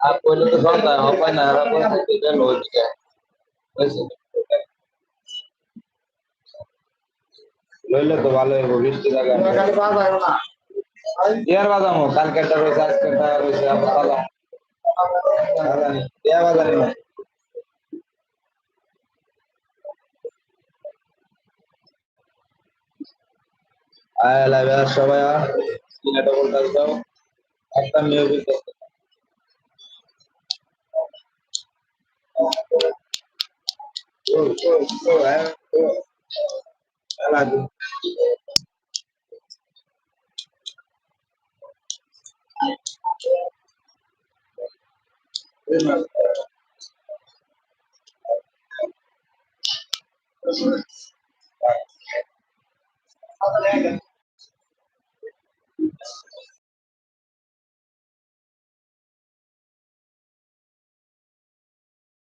আর পয়লে তো সন্ধ্যা হয় না আর পয়সা দিলে লই দিকে বুঝছ লইলে তো ভালো হবে বৃষ্টি লাগে খালি পাওয়া যাবে না ইয়ার বাদামো কালকেটা রয়েছে আজকেটা রয়েছে আমরা বাদাম বাদানি ইয়া বাদানি না আয়। লাইভে সবাই কিনা Está me ouvindo. Oh, oh, oh, é, oh. Thank you.